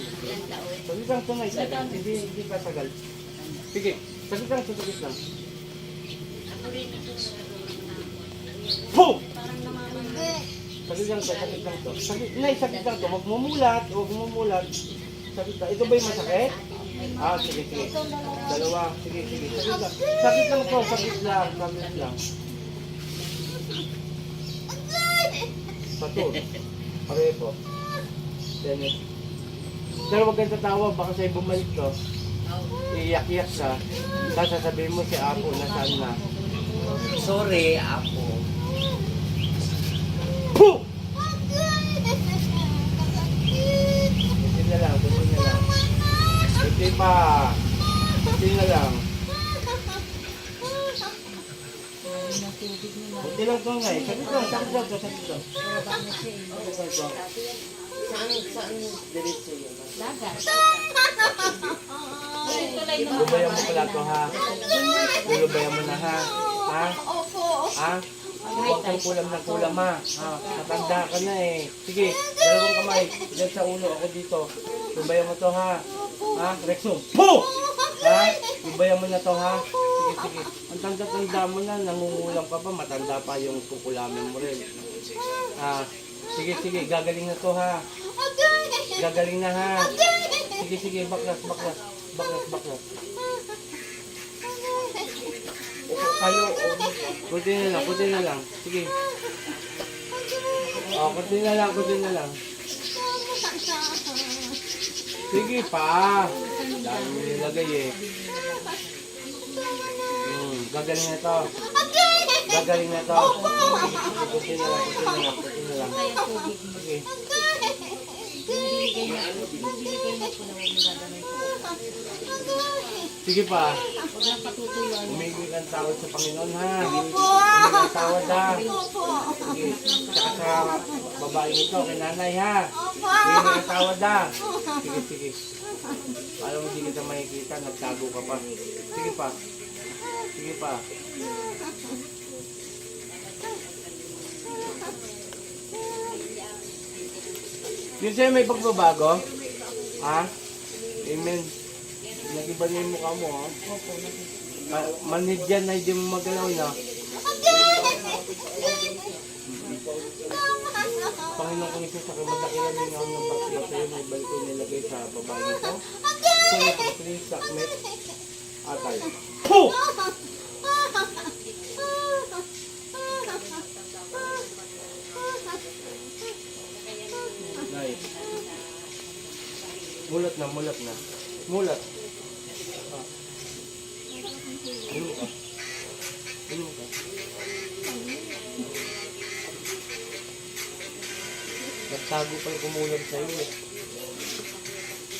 Ilang taon. Lang ito. Hindi, hindi ka tagal. Sige, saglit lang, saglit lang. Ako rin ito Boom! Saglit lang to, saglit lang to. Saglit, Nay, saglit lang to. Huwag mo mulat, huwag mo mulat. Saglit lang. Ito ba yung masakit? Ah, sige, sige. Dalawa. Sige, sige. Saglit lang. Saglit lang to, saglit lang, saglit lang. Satu. Pareho po. Dennis. Pero huwag kang tatawa, baka sa'yo bumalik to. Iiyak-iyak ka. Tapos sasabihin mo si Apo na saan na. Sorry, ako. Puh! Kunti na lang, kunti na lang. Kunti pa. Kunti na lang. Kunti lang to nga eh. Sakit lang, sakit lang to, sakit lang. Sakit lang to. Saan, saan diretso yun? Dagat. Lulubayan mo pala to ha. Lulubayan mo na ha. Ha? Ha? Huwag kang kulam ng kulam ha. ha. Matanda ka na eh. Sige, dalawang kamay. Diyan sa ulo, ako dito. Lubayan mo to ha. Ha? Rexo. Po! Ha? Lubayan mo na to ha. Sige, sige. Ang tanda-tanda mo na, nangungulam ka pa. Matanda pa yung kukulamin mo rin. Ha? Sige, sige. Gagaling na to ha. Gagaling na ha. Sige, sige. Baklas, baklas. Baklas, baklas. Kayo, kunti na lang, kunti na lang. Sige. Oh, kunti na lang, kunti na lang. Sige pa. Dami nilagay eh. Hmm, gagaling na to. Gagaling na to. Kunti na lang, kunti na lang, kunti na lang. Sige. Binibigay na po. Binibigay na po na huwag mo gagawin po. Sige pa. Huwag lang patutuyuan. Umigil kang tawad sa Panginoon ha. Umigil kang tawad ha. Sige. Tsaka sa babaeng ito, kay nanay ha. Umigil kang tawad ha. Sige, sige. Alam mo, hindi kita makikita, nagtago ka pa. Sige pa. Sige pa. Yun sa'yo may pagbabago? Ha? Amen. Nag-iba na yung mukha mo, ha? Ma manhid yan na hindi mo magalaw na. Panginoon kong Isus, ako madakilan din ako ng bakla sa'yo, may balik ko nilagay sa babae nito. Sa'yo, Patris, Sakmet, Atay. Puh! Mulat na, mulat na. Mulat. Ah. Inom ka. Inom ka. Nagtago pa yung kumulam sa'yo eh.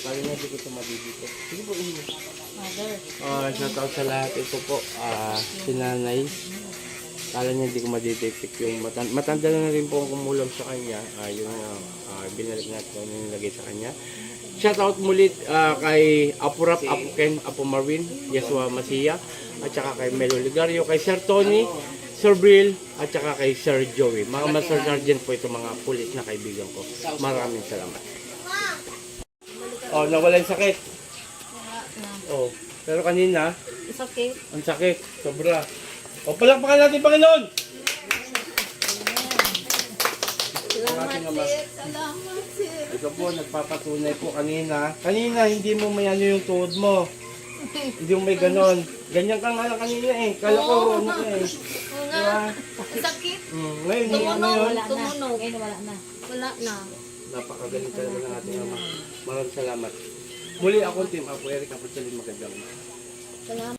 Kaya na di ko ito mabibito. Sige po, inom. Mother. Ah, shout out sa lahat. Ito po, ah, si nanay. Kala niya hindi ko madidetect yung matanda. Matanda na rin po ang kumulam sa kanya. Ah, yung ah, binalik natin ano yung nilagay sa kanya. Shout out muli ah, kay Apurap, Apo Ken, Apo Marvin, Yasua Masia, at saka kay Melo Ligario, kay Sir Tony, Sir Brill, at saka kay Sir Joey. Mga Master Sergeant po ito mga pulis na kaibigan ko. Maraming salamat. Oh, nawala yung sakit. Oh, pero kanina, Sakit. ang sakit, sobra. O palakpakan natin, Panginoon! Salamat, Salamat, sir. Ito po, nagpapatunay po kanina. Kanina, hindi mo may ano yung tuhod mo. Hindi mo may ganon. Ganyan ka nga lang kanina eh. Kala ko, ano ka eh. Diba? Sakit. Mm, ngayon, ano yun. Wala na. Ngayon wala na. Wala na. Napakagaling talaga ng ating ama. Maraming salamat. Muli ako, Team Apo Eric, Apo Salim Magandang. Salamat.